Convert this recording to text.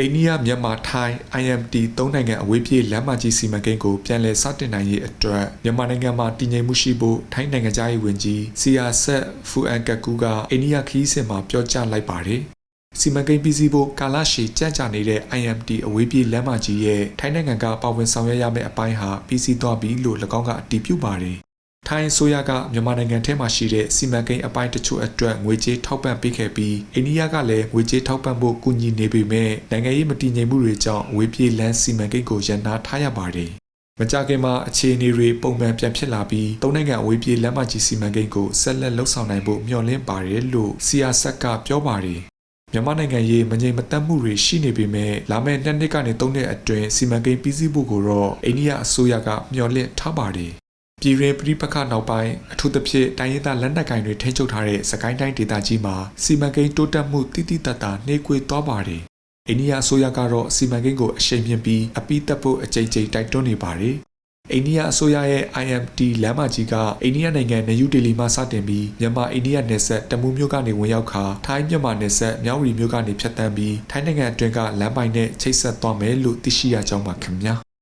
အိန္ဒိယမြန်မာထိုင်း IMT သုံးနိုင်ငံအဝေးပြေးလမ်းမကြီးစီမံကိန်းကိုပြန်လည်စတင်နိုင်ရေးအတွက်မြန်မာနိုင်ငံမှာတည်ငြိမ်မှုရှိဖို့ထိုင်းနိုင်ငံသားရေးဝန်ကြီးစီယာဆက်ဖူအန်ကကူကအိန္ဒိယခရီးစဉ်မှာပြောကြားလိုက်ပါတယ်။စီမံကိန်းပြီးစီးဖို့ကာလရှည်ကြန့်ကြာနေတဲ့ IMT အဝေးပြေးလမ်းမကြီးရဲ့ထိုင်းနိုင်ငံကပါဝင်ဆောင်ရွက်ရမယ့်အပိုင်းဟာပြီးစီးသွားပြီလို့၎င်းကအတည်ပြုပါတယ်။ ထိုင်းအစိုးရကမြန်မာနိုင်ငံထဲမှာရှိတဲ့စီမံကိန်းအပိုင်းတချို့အတွက်ငွေကြေးထောက်ပံ့ပေးခဲ့ပြီးအိန္ဒိယကလည်းငွေကြေးထောက်ပံ့ဖို့ကူညီနေပေမဲ့နိုင်ငံရေးမတည်ငြိမ်မှုတွေကြောင့်ဝေးပြေးလန်းစီမံကိန်းကိုရန်နာထားရပါတယ်။မကြခင်မှာအခြေအနေတွေပုံမှန်ပြန်ဖြစ်လာပြီးသုံးနိုင်ငံအဝေးပြေးလမ်းမကြီးစီမံကိန်းကိုဆက်လက်လှုပ်ဆောင်နိုင်ဖို့မျှော်လင့်ပါတယ်လို့စီယာဆက်ကပြောပါတယ်။မြန်မာနိုင်ငံရေးမငြိမ်မသက်မှုတွေရှိနေပေမဲ့လာမယ့်နှစ်နှစ်ကနေသုံးနှစ်အတွင်းစီမံကိန်းပြီးစီးဖို့ကိုတော့အိန္ဒိယအစိုးရကမျှော်လင့်ထားပါတယ်။ ပြည်တွင်းပြည်ပခနောက်ပိုင်းအထူးသဖြင့်တိုင်းရင်းသားလက်နက်ကိုင်တွေထိန်းချုပ်ထားတဲ့စကိုင်းတိုင်းဒေသကြီးမှာစီမံကိန်းတိုးတက်မှုတိတိတတ်တာနှေးကွေးသွားပါတယ်။အိန္ဒိယအစိုးရကတော့စီမံကိန်းကိုအရှိန်မြင့်ပြီးအပိသက်ဖို့အကြိမ်ကြိမ်တိုက်တွန်းနေပါတယ်။အိန္ဒိယအစိုးရရဲ့ IMT လမ်းမကြီးကအိန္ဒိယနိုင်ငံနယူးဒေလီမှစတင်ပြီးမြန်မာအိန္ဒိယနယ်စပ်တမူးမြို့ကနေဝင်ရောက်ခါထိုင်းမြန်မာနယ်စပ်မြောက်ရီမြို့ကနေဖြတ်တန်းပြီးထိုင်းနိုင်ငံအတွင်းကလမ်းပိုင်းနဲ့ချိတ်ဆက်သွားမယ်လို့သိရှိရကြောင်းပါခင်ဗျာ